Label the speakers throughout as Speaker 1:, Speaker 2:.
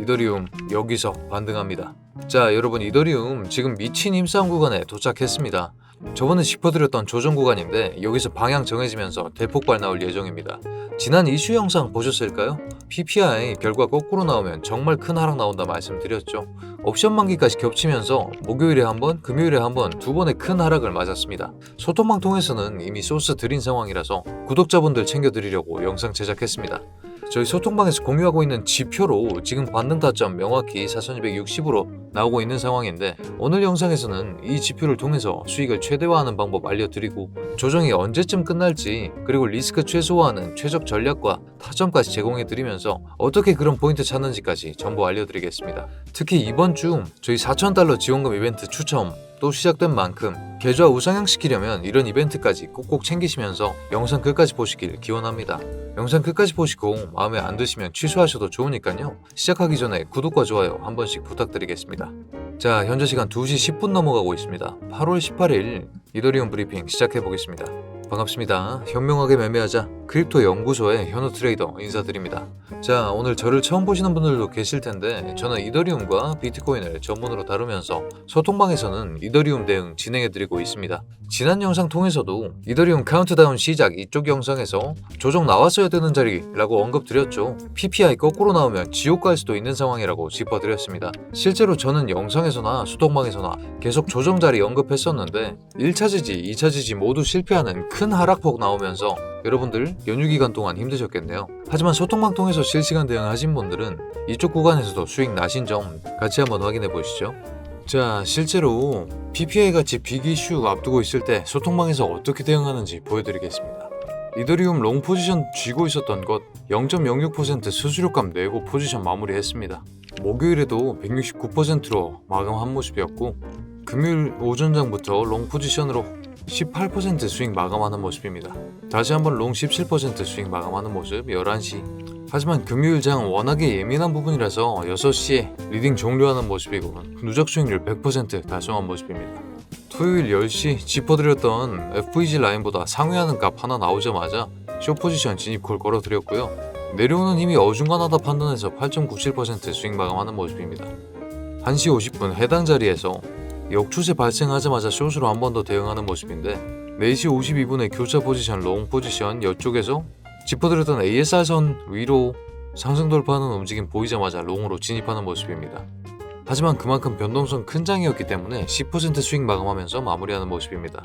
Speaker 1: 이더리움 여기서 반등합니다. 자 여러분 이더리움 지금 미친 힘싸움 구간에 도착했습니다. 저번에 짚어드렸던 조정 구간인데 여기서 방향 정해지면서 대폭발 나올 예정입니다. 지난 이슈 영상 보셨을까요? PPI 결과 거꾸로 나오면 정말 큰 하락 나온다 말씀드렸죠. 옵션 만기까지 겹치면서 목요일에 한 번, 금요일에 한 번 두 번의 큰 하락을 맞았습니다. 소통방 통해서는 이미 소스 드린 상황이라서 구독자분들 챙겨드리려고 영상 제작했습니다. 저희 소통방에서 공유하고 있는 지표로 지금 반등 타점 명확히 4260으로 나오고 있는 상황인데 오늘 영상에서는 이 지표를 통해서 수익을 최대화하는 방법 알려드리고 조정이 언제쯤 끝날지 그리고 리스크 최소화하는 최적 전략과 타점까지 제공해드리면서 어떻게 그런 포인트 찾는지까지 전부 알려드리겠습니다. 특히 이번 주 저희 4,000달러 지원금 이벤트 추첨 또 시작된 만큼 계좌 우상향시키려면 이런 이벤트까지 꼭꼭 챙기시면서 영상 끝까지 보시길 기원합니다. 영상 끝까지 보시고 마음에 안 드시면 취소하셔도 좋으니까요. 시작하기 전에 구독과 좋아요 한 번씩 부탁드리겠습니다. 자, 현재 시간 2시 10분 넘어가고 있습니다. 8월 18일 이더리움 브리핑 시작해 보겠습니다. 반갑습니다. 현명하게 매매하자 크립토 연구소의 현우 트레이더 인사드립니다. 자, 오늘 저를 처음 보시는 분들도 계실 텐데 저는 이더리움과 비트코인을 전문으로 다루면서 소통방에서는 이더리움 대응 진행해 드리고 있습니다. 지난 영상 통해서도 이더리움 카운트다운 시작 이쪽 영상에서 조정 나왔어야 되는 자리라고 언급드렸죠. PPI 거꾸로 나오면 지옥 갈 수도 있는 상황이라고 짚어드렸습니다. 실제로 저는 영상에서나 소통방에서나 계속 조정 자리 언급했었는데 1차 지지, 2차 지지 모두 실패하는 큰 하락폭 나오면서 여러분들 연휴 기간 동안 힘드셨겠네요. 하지만 소통방 통해서 실시간 대응하신 분들은 이쪽 구간에서도 수익 나신 점 같이 한번 확인해 보시죠. 자, 실제로 PPI 같이 빅 이슈 앞두고 있을 때 소통방에서 어떻게 대응하는지 보여드리겠습니다. 이더리움 롱 포지션 쥐고 있었던 것 0.06% 수수료값 내고 포지션 마무리했습니다. 목요일에도 169%로 마감한 모습이었고 금요일 오전장부터 롱 포지션으로 18% 수익 마감하는 모습입니다. 다시 한번 롱 17% 수익 마감하는 모습 11시 하지만 금요일 장 워낙에 예민한 부분이라서 6시에 리딩 종료하는 모습이고 누적 수익률 100% 달성한 모습입니다. 토요일 10시 짚어드렸던 FVG 라인보다 상회하는 값 하나 나오자마자 쇼 포지션 진입 콜 걸어드렸고요. 내려오는 힘이 어중간하다 판단해서 8.97% 수익 마감하는 모습입니다. 1시 50분 해당 자리에서 역추세 발생하자마자 숏으로 한 번 더 대응하는 모습인데 4시 52분에 교차 포지션 롱 포지션 이쪽에서 짚어드렸던 ASR선 위로 상승 돌파하는 움직임 보이자마자 롱으로 진입하는 모습입니다. 하지만 그만큼 변동성 큰 장이었기 때문에 10% 수익 마감하면서 마무리하는 모습입니다.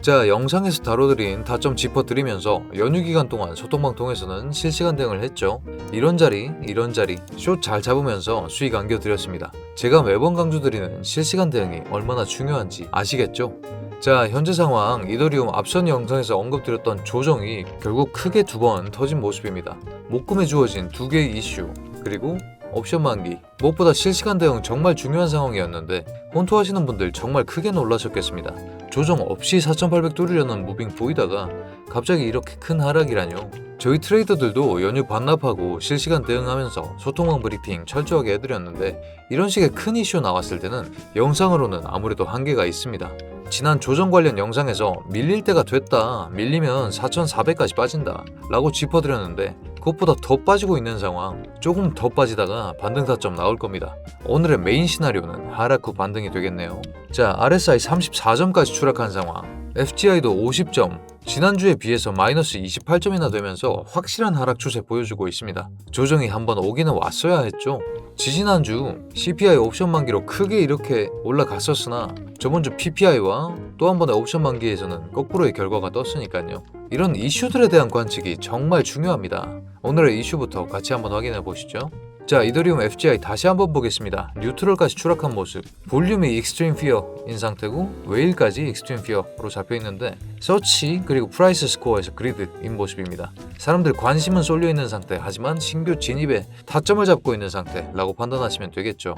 Speaker 1: 자, 영상에서 다뤄드린 다점 짚어드리면서 연휴 기간 동안 소통방 통해서는 실시간 대응을 했죠. 이런 자리, 이런 자리, 숏 잘 잡으면서 수익 안겨드렸습니다. 제가 매번 강조드리는 실시간 대응이 얼마나 중요한지 아시겠죠? 자, 현재 상황 이더리움 앞선 영상에서 언급드렸던 조정이 결국 크게 두 번 터진 모습입니다. 목금에 주어진 두 개의 이슈, 그리고 옵션 만기. 무엇보다 실시간 대응 정말 중요한 상황이었는데 혼토 하시는 분들 정말 크게 놀라셨겠습니다. 조정 없이 4,800 뚫으려는 무빙 보이다가 갑자기 이렇게 큰 하락이라뇨. 저희 트레이더들도 연휴 반납하고 실시간 대응하면서 소통왕 브리핑 철저하게 해드렸는데 이런 식의 큰 이슈 나왔을 때는 영상으로는 아무래도 한계가 있습니다. 지난 조정 관련 영상에서 밀릴 때가 됐다, 밀리면 4,400까지 빠진다 라고 짚어드렸는데 그것보다 더 빠지고 있는 상황, 조금 더 빠지다가 반등 타점 나올 겁니다. 오늘의 메인 시나리오는 하락 후 반등이 되겠네요. 자, RSI 34점까지 추락한 상황, FGI도 50점, 지난주에 비해서 마이너스 28점이나 되면서 확실한 하락 추세 보여주고 있습니다. 조정이 한번 오기는 왔어야 했죠. 지지난주 CPI 옵션 만기로 크게 이렇게 올라갔었으나 저번주 PPI와 또 한 번의 옵션 만기에서는 거꾸로의 결과가 떴으니까요. 이런 이슈들에 대한 관측이 정말 중요합니다. 오늘의 이슈부터 같이 한번 확인해 보시죠. 자, 이더리움 FGI 다시 한번 보겠습니다. 뉴트럴까지 추락한 모습. 볼륨이 익스트림 피어인 상태고 웨일까지 익스트림 피어로 잡혀 있는데 서치 그리고 프라이스 스코어에서 그리드인 모습입니다. 사람들 관심은 쏠려 있는 상태. 하지만 신규 진입에 타점을 잡고 있는 상태라고 판단하시면 되겠죠.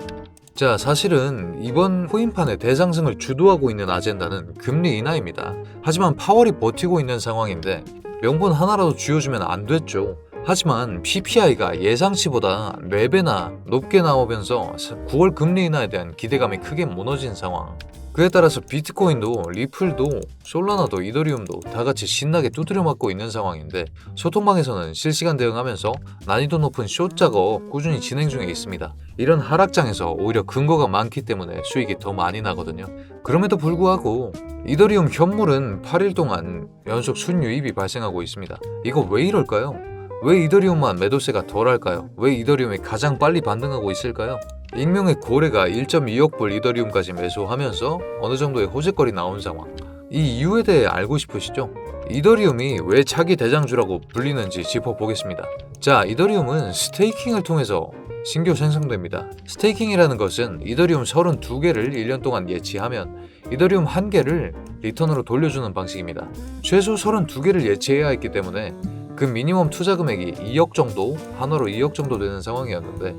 Speaker 1: 자, 사실은 이번 코인판의 대상승을 주도하고 있는 아젠다는 금리 인하입니다. 하지만 파월이 버티고 있는 상황인데 명분 하나라도 쥐어주면 안 됐죠. 하지만 PPI가 예상치보다 4배나 높게 나오면서 9월 금리 인하에 대한 기대감이 크게 무너진 상황. 그에 따라서 비트코인도 리플도 솔라나도 이더리움도 다 같이 신나게 두드려 맞고 있는 상황인데 소통방에서는 실시간 대응하면서 난이도 높은 숏 작업 꾸준히 진행 중에 있습니다. 이런 하락장에서 오히려 근거가 많기 때문에 수익이 더 많이 나거든요. 그럼에도 불구하고 이더리움 현물은 8일 동안 연속 순유입이 발생하고 있습니다. 이거 왜 이럴까요? 왜 이더리움만 매도세가 덜할까요? 왜 이더리움이 가장 빨리 반등하고 있을까요? 익명의 고래가 1.2억 불 이더리움까지 매수하면서 어느 정도의 호재거리 나온 상황. 이 이유에 대해 알고 싶으시죠? 이더리움이 왜 차기 대장주라고 불리는지 짚어보겠습니다. 자, 이더리움은 스테이킹을 통해서 신규 생성됩니다. 스테이킹이라는 것은 이더리움 32개를 1년 동안 예치하면 이더리움 1개를 리턴으로 돌려주는 방식입니다. 최소 32개를 예치해야 했기 때문에 그 미니멈 투자 금액이 2억 정도, 한화로 2억 정도 되는 상황이었는데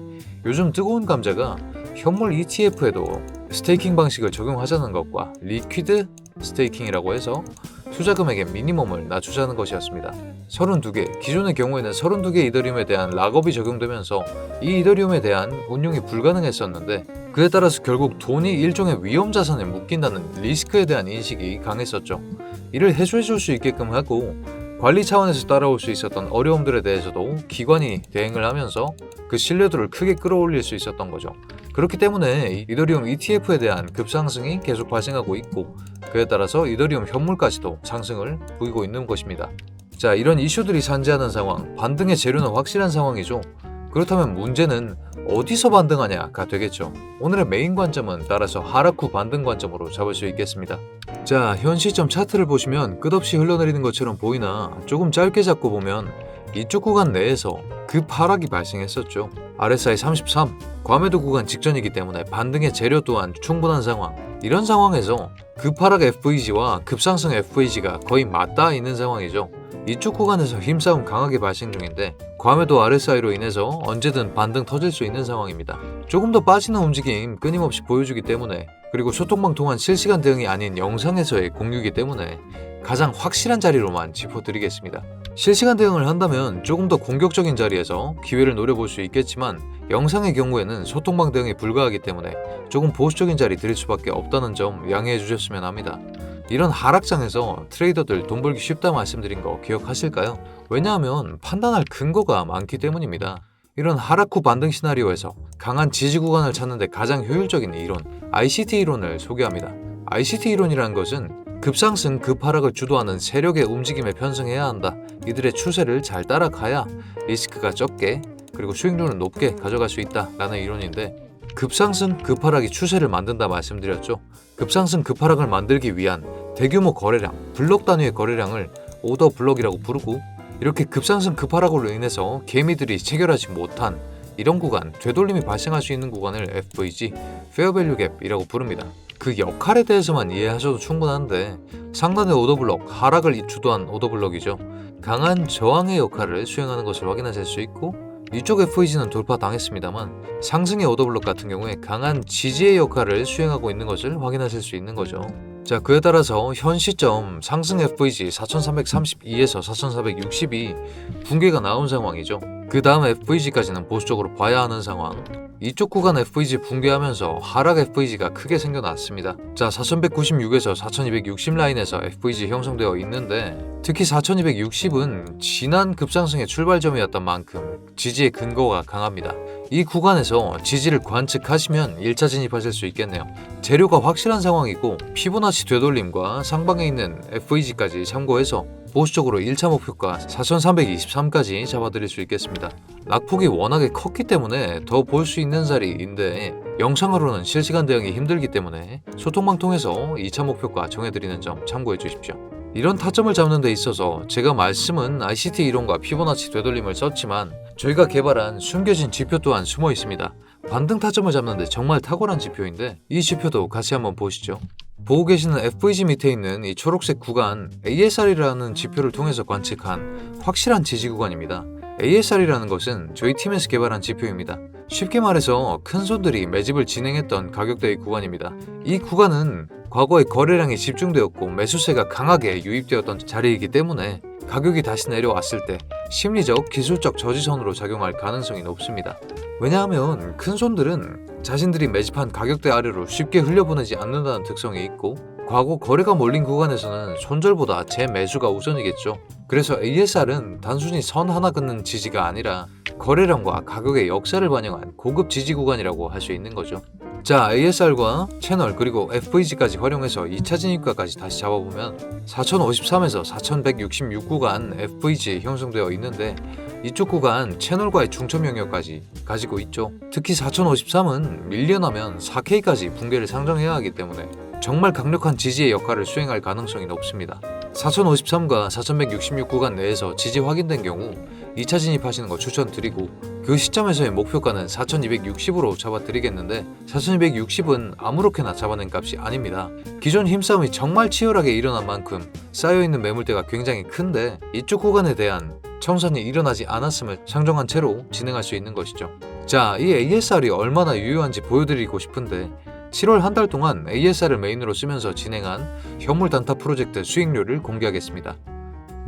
Speaker 1: 요즘 뜨거운 감자가 현물 ETF에도 스테이킹 방식을 적용하자는 것과 리퀴드 스테이킹이라고 해서 투자 금액의 미니멈을 낮추자는 것이었습니다. 32개, 기존의 경우에는 32개 이더리움에 대한 락업이 적용되면서 이 이더리움에 대한 운용이 불가능했었는데 그에 따라서 결국 돈이 일종의 위험 자산에 묶인다는 리스크에 대한 인식이 강했었죠. 이를 해소해 줄 수 있게끔 하고 관리 차원에서 따라올 수 있었던 어려움들에 대해서도 기관이 대응을 하면서 그 신뢰도를 크게 끌어올릴 수 있었던 거죠. 그렇기 때문에 이더리움 ETF에 대한 급상승이 계속 발생하고 있고 그에 따라서 이더리움 현물까지도 상승을 보이고 있는 것입니다. 자, 이런 이슈들이 산재하는 상황, 반등의 재료는 확실한 상황이죠. 그렇다면 문제는 어디서 반등하냐가 되겠죠. 오늘의 메인 관점은 따라서 하락 후 반등 관점으로 잡을 수 있겠습니다. 자, 현 시점 차트를 보시면 끝없이 흘러내리는 것처럼 보이나 조금 짧게 잡고 보면 이쪽 구간 내에서 급 하락이 발생했었죠. RSI 33, 과매도 구간 직전이기 때문에 반등의 재료 또한 충분한 상황. 이런 상황에서 급하락 FVG와 급상승 FVG가 거의 맞닿아 있는 상황이죠. 이쪽 구간에서 힘싸움 강하게 발생 중인데 과매도 RSI로 인해서 언제든 반등 터질 수 있는 상황입니다. 조금 더 빠지는 움직임 끊임없이 보여주기 때문에 그리고 소통방 통한 실시간 대응이 아닌 영상에서의 공유이기 때문에 가장 확실한 자리로만 짚어드리겠습니다. 실시간 대응을 한다면 조금 더 공격적인 자리에서 기회를 노려볼 수 있겠지만 영상의 경우에는 소통방 대응이 불가하기 때문에 조금 보수적인 자리 드릴 수밖에 없다는 점 양해해 주셨으면 합니다. 이런 하락장에서 트레이더들 돈 벌기 쉽다 말씀드린 거 기억하실까요? 왜냐하면 판단할 근거가 많기 때문입니다. 이런 후 반등 시나리오에서 강한 지지 구간을 찾는 데 가장 효율적인 이론, ICT 이론을 소개합니다. ICT 이론이라는 것은 급상승, 급하락을 주도하는 세력의 움직임에 편승해야 한다. 이들의 추세를 잘 따라가야 리스크가 적게 그리고 수익률은 높게 가져갈 수 있다라는 이론인데 급상승, 급하락이 추세를 만든다 말씀드렸죠. 급상승, 급하락을 만들기 위한 대규모 거래량, 블록 단위의 거래량을 오더 블록이라고 부르고 이렇게 급상승, 급하락으로 인해서 개미들이 체결하지 못한 이런 구간, 되돌림이 발생할 수 있는 구간을 FVG, 페어밸류 갭이라고 부릅니다. 그 역할에 대해서만 이해하셔도 충분한데 상단의 오더블럭, 하락을 주도한 오더블럭이죠. 강한 저항의 역할을 수행하는 것을 확인하실 수 있고 이쪽 FVG는 돌파당했습니다만 상승의 오더블럭 같은 경우에 강한 지지의 역할을 수행하고 있는 것을 확인하실 수 있는 거죠. 자 그에 따라서 현 시점 상승 FVG 4332에서 4460이 붕괴가 나온 상황이죠. 그 다음 FVG까지는 보수적으로 봐야 하는 상황. 이쪽 구간 FVG 붕괴하면서 하락 FVG가 크게 생겨났습니다. 자 4196에서 4260 라인에서 FVG 형성되어 있는데 특히 4260은 지난 급상승의 출발점이었던 만큼 지지의 근거가 강합니다. 이 구간에서 지지를 관측하시면 1차 진입하실 수 있겠네요. 재료가 확실한 상황이고 피보나치 되돌림과 상방에 있는 FVG까지 참고해서 보수적으로 1차 목표가 4323까지 잡아드릴 수 있겠습니다. 낙폭이 워낙에 컸기 때문에 더 볼 수 있는 자리인데 영상으로는 실시간 대응이 힘들기 때문에 소통방 통해서 2차 목표가 정해드리는 점 참고해 주십시오. 이런 타점을 잡는 데 있어서 제가 말씀은 ICT 이론과 피보나치 되돌림을 썼지만 저희가 개발한 숨겨진 지표 또한 숨어 있습니다. 반등 타점을 잡는데 정말 탁월한 지표인데 이 지표도 같이 한번 보시죠. 보고 계시는 FVG 밑에 있는 이 초록색 구간 ASR이라는 지표를 통해서 관측한 확실한 지지 구간입니다. ASR이라는 것은 저희 팀에서 개발한 지표입니다. 쉽게 말해서 큰 손들이 매집을 진행했던 가격대의 구간입니다. 이 구간은 과거에 거래량이 집중되었고 매수세가 강하게 유입되었던 자리이기 때문에 가격이 다시 내려왔을 때 심리적, 기술적 저지선으로 작용할 가능성이 높습니다. 왜냐하면 큰 손들은 자신들이 매집한 가격대 아래로 쉽게 흘려보내지 않는다는 특성이 있고 과거 거래가 몰린 구간에서는 손절보다 재매수가 우선이겠죠. 그래서 ASR은 단순히 선 하나 긋는 지지가 아니라 거래량과 가격의 역사를 반영한 고급 지지 구간이라고 할 수 있는 거죠. 자, ASR과 채널 그리고 FVG까지 활용해서 2차 진입가까지 다시 잡아보면 4053에서 4166 구간 FVG 형성되어 있는데 이쪽 구간 채널과의 중첩 영역까지 가지고 있죠. 특히 4053은 밀려나면 4K까지 붕괴를 상정해야 하기 때문에 정말 강력한 지지의 역할을 수행할 가능성이 높습니다. 4053과 4166 구간 내에서 지지 확인된 경우 2차 진입하시는 거 추천드리고 그 시점에서의 목표가는 4260으로 잡아드리겠는데 4260은 아무렇게나 잡아낸 값이 아닙니다. 기존 힘싸움이 정말 치열하게 일어난 만큼 쌓여있는 매물대가 굉장히 큰데 이쪽 구간에 대한 청산이 일어나지 않았음을 상정한 채로 진행할 수 있는 것이죠. 자, 이 ASR이 얼마나 유효한지 보여드리고 싶은데 7월 한 달 동안 ASR을 메인으로 쓰면서 진행한 현물 단타 프로젝트 수익률을 공개하겠습니다.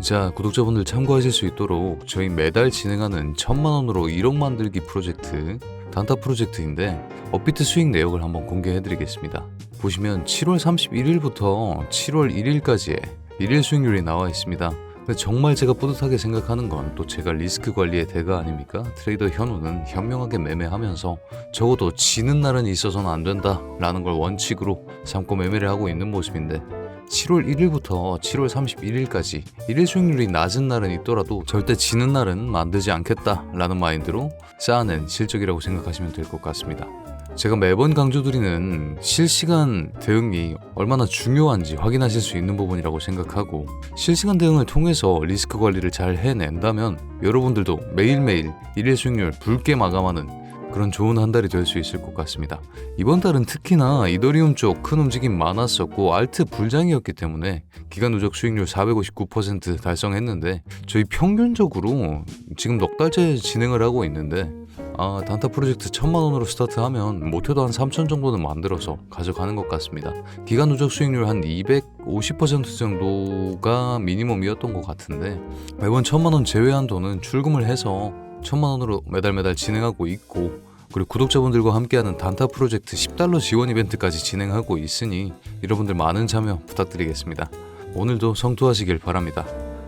Speaker 2: 자, 구독자분들 참고하실 수 있도록 저희 매달 진행하는 천만 원으로 1억 만들기 프로젝트 단타 프로젝트인데 업비트 수익 내역을 한번 공개해 드리겠습니다. 보시면 7월 31일부터 7월 1일까지의 일일 수익률이 나와 있습니다. 근데 정말 제가 뿌듯하게 생각하는 건 또 제가 리스크 관리의 대가 아닙니까? 트레이더 현우는 현명하게 매매하면서 적어도 지는 날은 있어서는 안 된다 라는 걸 원칙으로 삼고 매매를 하고 있는 모습인데 7월 1일부터 7월 31일까지 일일 수익률이 낮은 날은 있더라도 절대 지는 날은 만들지 않겠다라는 마인드로 쌓아낸 실적이라고 생각하시면 될 것 같습니다. 제가 매번 강조드리는 실시간 대응이 얼마나 중요한지 확인하실 수 있는 부분이라고 생각하고 실시간 대응을 통해서 리스크 관리를 잘 해낸다면 여러분들도 매일매일 일일 수익률 붉게 마감하는 그런 좋은 한 달이 될 수 있을 것 같습니다. 이번 달은 특히나 이더리움 쪽 큰 움직임 많았었고 알트 불장이었기 때문에 기간 누적 수익률 459% 달성했는데 저희 평균적으로 지금 넉 달째 진행을 하고 있는데 아 단타 프로젝트 천만 원으로 스타트하면 못해도 한 3천 정도는 만들어서 가져가는 것 같습니다. 기간 누적 수익률 한 250% 정도가 미니멈이었던 것 같은데 매번 천만 원 제외한 돈은 출금을 해서 천만 원으로 매달 매달 진행하고 있고 그리고 구독자분들과 함께하는 단타 프로젝트 10달러 지원 이벤트까지 진행하고 있으니 여러분들 많은 참여 부탁드리겠습니다. 오늘도 성투하시길 바랍니다.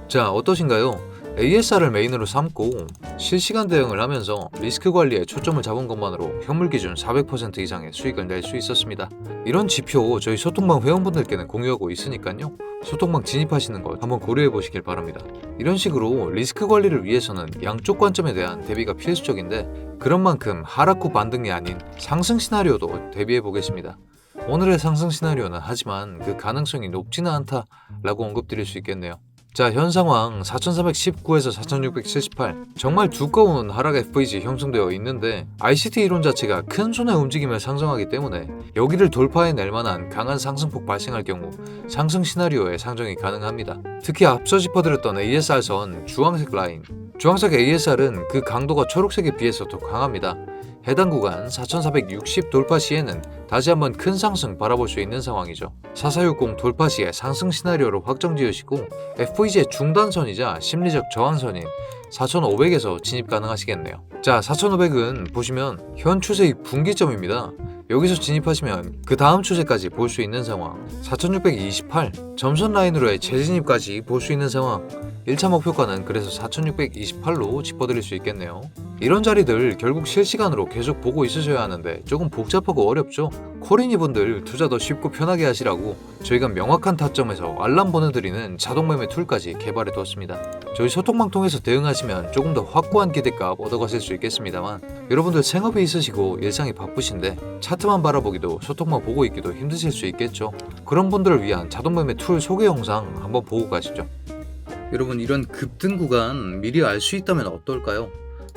Speaker 1: 자, 어떠신가요? ASR을 메인으로 삼고 실시간 대응을 하면서 리스크 관리에 초점을 잡은 것만으로 현물 기준 400% 이상의 수익을 낼 수 있었습니다. 이런 지표 저희 소통방 회원분들께는 공유하고 있으니까요. 소통방 진입하시는 것 한번 고려해 보시길 바랍니다. 이런 식으로 리스크 관리를 위해서는 양쪽 관점에 대한 대비가 필수적인데 그런 만큼 하락 후 반등이 아닌 상승 시나리오도 대비해 보겠습니다. 오늘의 상승 시나리오는 하지만 그 가능성이 높지는 않다라고 언급드릴 수 있겠네요. 자, 현 상황 4319에서 4678 정말 두꺼운 하락 FVG 형성되어 있는데 ICT 이론 자체가 큰 손의 움직임을 상정하기 때문에 여기를 돌파해낼 만한 강한 상승폭 발생할 경우 상승 시나리오에 상정이 가능합니다. 특히 앞서 짚어드렸던 ASR선 주황색 라인 주황색 ASR은 그 강도가 초록색에 비해서 더 강합니다. 해당 구간 4460 돌파 시에는 다시 한번 큰 상승 바라볼 수 있는 상황이죠. 4460 돌파 시에 상승 시나리오로 확정 지으시고 FVG의 중단선이자 심리적 저항선인 4500에서 진입 가능하시겠네요. 자, 4500은 보시면 현 추세의 분기점입니다. 여기서 진입하시면 그 다음 추세까지 볼 수 있는 상황. 4628 점선 라인으로의 재진입까지 볼 수 있는 상황. 1차 목표가는 그래서 4628로 짚어드릴 수 있겠네요. 이런 자리들 결국 실시간으로 계속 보고 있으셔야 하는데 조금 복잡하고 어렵죠 코리니 분들 투자 더 쉽고 편하게 하시라고 저희가 명확한 타점에서 알람 보내드리는 자동 매매 툴까지 개발해 두었습니다 저희 소통방 통해서 대응하시면 조금 더 확고한 기대값 얻어가실 수 있겠습니다만 여러분들 생업이 있으시고 일상이 바쁘신데 차트만 바라보기도 소통만 보고 있기도 힘드실 수 있겠죠. 그런 분들을 위한 자동매매 툴 소개 영상 한번 보고 가시죠. 여러분 이런 급등 구간 미리 알 수 있다면 어떨까요?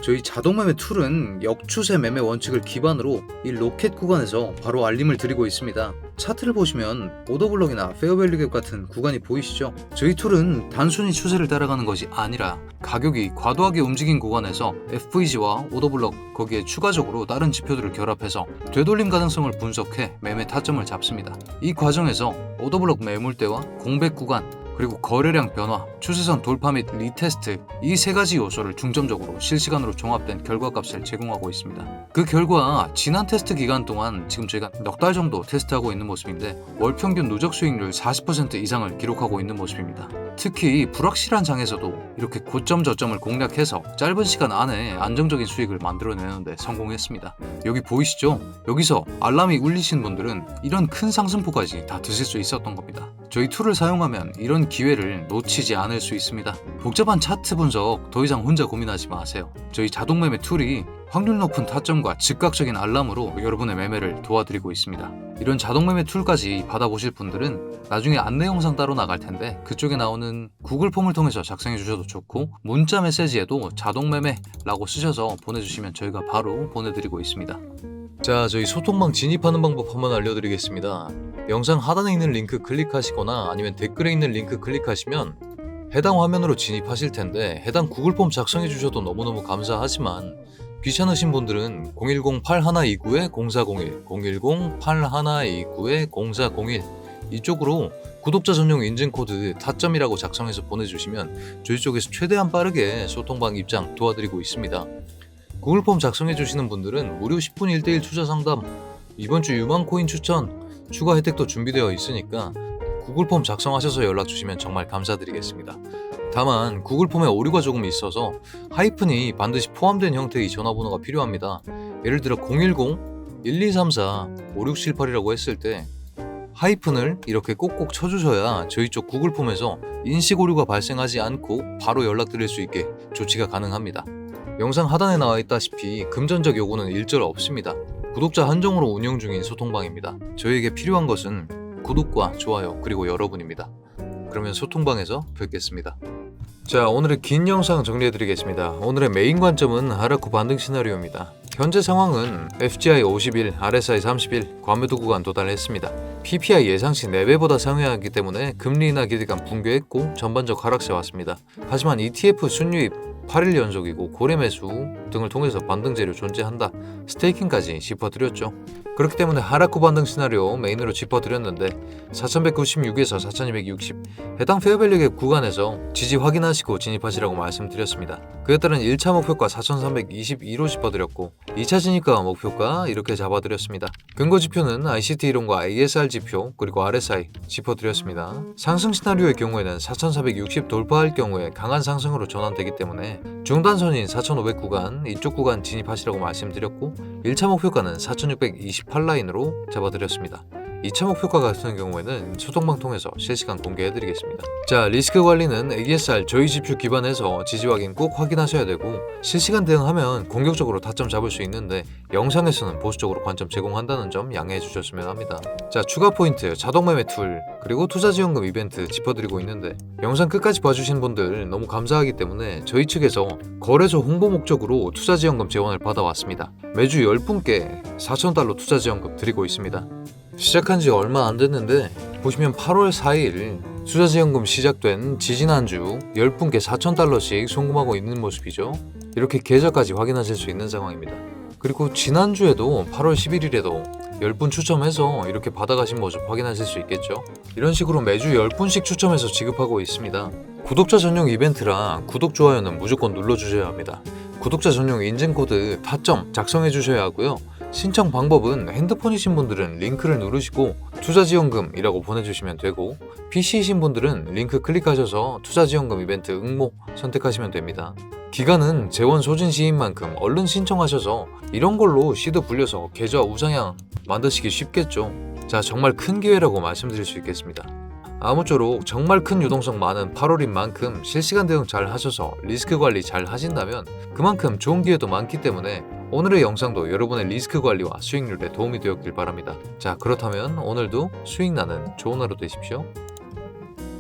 Speaker 1: 저희 자동매매 툴은 역추세 매매 원칙을 기반으로 이 로켓 구간에서 바로 알림을 드리고 있습니다. 차트를 보시면 오더블럭이나 페어밸류 갭 같은 구간이 보이시죠? 저희 툴은 단순히 추세를 따라가는 것이 아니라 가격이 과도하게 움직인 구간에서 FVG와 오더블럭 거기에 추가적으로 다른 지표들을 결합해서 되돌림 가능성을 분석해 매매 타점을 잡습니다. 이 과정에서 오더블럭 매물대와 공백 구간 그리고 거래량 변화, 추세선 돌파 및 리테스트 이 세 가지 요소를 중점적으로 실시간으로 종합된 결과값을 제공하고 있습니다. 그 결과 지난 테스트 기간 동안 지금 저희가 넉 달 정도 테스트하고 있는 모습인데 월 평균 누적 수익률 40% 이상을 기록하고 있는 모습입니다. 특히 불확실한 장에서도 이렇게 고점 저점을 공략해서 짧은 시간 안에 안정적인 수익을 만들어내는데 성공했습니다. 여기 보이시죠? 여기서 알람이 울리신 분들은 이런 큰 상승폭까지 다 드실 수 있었던 겁니다. 저희 툴을 사용하면 이런 기회를 놓치지 않을 수 있습니다. 복잡한 차트 분석 더 이상 혼자 고민하지 마세요. 저희 자동 매매 툴이 확률 높은 타점과 즉각적인 알람으로 여러분의 매매를 도와드리고 있습니다. 이런 자동 매매 툴까지 받아보실 분들은 나중에 안내 영상 따로 나갈 텐데 그쪽에 나오는 구글 폼을 통해서 작성해 주셔도 좋고 문자 메시지에도 자동 매매라고 쓰셔서 보내주시면 저희가 바로 보내드리고 있습니다. 자, 저희 소통방 진입하는 방법 한번 알려드리겠습니다. 영상 하단에 있는 링크 클릭하시거나 아니면 댓글에 있는 링크 클릭하시면 해당 화면으로 진입하실 텐데 해당 구글 폼 작성해 주셔도 너무너무 감사하지만 귀찮으신 분들은 010-8129-0401, 010-8129-0401 이쪽으로 구독자 전용 인증 코드 타점이라고 작성해서 보내주시면 저희 쪽에서 최대한 빠르게 소통방 입장 도와드리고 있습니다. 구글 폼 작성해 주시는 분들은 무료 10분 1대1 투자 상담, 이번 주 유망 코인 추천, 추가 혜택도 준비되어 있으니까 구글 폼 작성하셔서 연락 주시면 정말 감사드리겠습니다. 다만 구글 폼에 오류가 조금 있어서 하이픈이 반드시 포함된 형태의 전화번호가 필요합니다. 예를 들어 010-1234-5678이라고 했을 때 하이픈을 이렇게 꼭꼭 쳐주셔야 저희 쪽 구글 폼에서 인식 오류가 발생하지 않고 바로 연락드릴 수 있게 조치가 가능합니다. 영상 하단에 나와 있다시피 금전적 요구는 일절 없습니다. 구독자 한정으로 운영 중인 소통방입니다. 저희에게 필요한 것은 구독과 좋아요 그리고 여러분입니다. 그러면 소통방에서 뵙겠습니다. 자 오늘의 긴 영상 정리해드리겠습니다. 오늘의 메인 관점은 하라쿠 반등 시나리오입니다. 현재 상황은 FGI 51, RSI 31 과매도 구간 도달했습니다. PPI 예상치 4배보다 상회하기 때문에 금리 인하 기대감 붕괴했고 전반적 하락세 왔습니다. 하지만 ETF 순유입 8일 연속이고 고래 매수 등을 통해서 반등 재료 존재한다. 스테이킹까지 짚어드렸죠. 그렇기 때문에 하라쿠 반등 시나리오 메인으로 짚어드렸는데 4196에서 4260 해당 페어밸류 갭 구간에서 지지 확인하시고 진입하시라고 말씀드렸습니다. 그에 따른 1차 목표가 4322로 짚어드렸고 2차 진입가 목표가 이렇게 잡아드렸습니다. 근거 지표는 ICT 이론과 ASR 지표 그리고 RSI 짚어드렸습니다. 상승 시나리오의 경우에는 4460 돌파할 경우에 강한 상승으로 전환되기 때문에 중단선인 4500 구간 이쪽 구간 진입하시라고 말씀드렸고 1차 목표가는 4628 라인으로 잡아드렸습니다. 2차 목표가 같은 경우에는 소통방 통해서 실시간 공개해드리겠습니다. 자, 리스크 관리는 ASR 저희 지표 기반해서 지지 확인 꼭 확인하셔야 되고 실시간 대응하면 공격적으로 타점 잡을 수 있는데 영상에서는 보수적으로 관점 제공한다는 점 양해해 주셨으면 합니다. 자, 추가 포인트, 자동 매매 툴, 그리고 투자 지원금 이벤트 짚어드리고 있는데 영상 끝까지 봐주신 분들 너무 감사하기 때문에 저희 측에서 거래소 홍보 목적으로 투자 지원금 지원을 받아왔습니다. 매주 10분께 4,000달러 투자 지원금 드리고 있습니다. 시작한 지 얼마 안 됐는데 보시면 8월 4일 투자지원금 시작된 지지난주 10분께 4,000달러씩 송금하고 있는 모습이죠. 이렇게 계좌까지 확인하실 수 있는 상황입니다. 그리고 지난주에도 8월 11일에도 10분 추첨해서 이렇게 받아가신 모습 확인하실 수 있겠죠. 이런 식으로 매주 10분씩 추첨해서 지급하고 있습니다. 구독자 전용 이벤트라 구독, 좋아요는 무조건 눌러주셔야 합니다. 구독자 전용 인증코드 타점 작성해 주셔야 하고요. 신청 방법은 핸드폰이신 분들은 링크를 누르시고 투자지원금이라고 보내주시면 되고 PC이신 분들은 링크 클릭하셔서 투자지원금 이벤트 응모 선택하시면 됩니다. 기간은 재원 소진 시인 만큼 얼른 신청하셔서 이런 걸로 시드 불려서 계좌 우상향 만드시기 쉽겠죠. 자 정말 큰 기회라고 말씀드릴 수 있겠습니다. 아무쪼록 정말 큰 유동성 많은 8월인 만큼 실시간 대응 잘 하셔서 리스크 관리 잘 하신다면 그만큼 좋은 기회도 많기 때문에 오늘의 영상도 여러분의 리스크 관리와 수익률에 도움이 되었길 바랍니다. 자, 그렇다면 오늘도 수익 나는 좋은 하루 되십시오.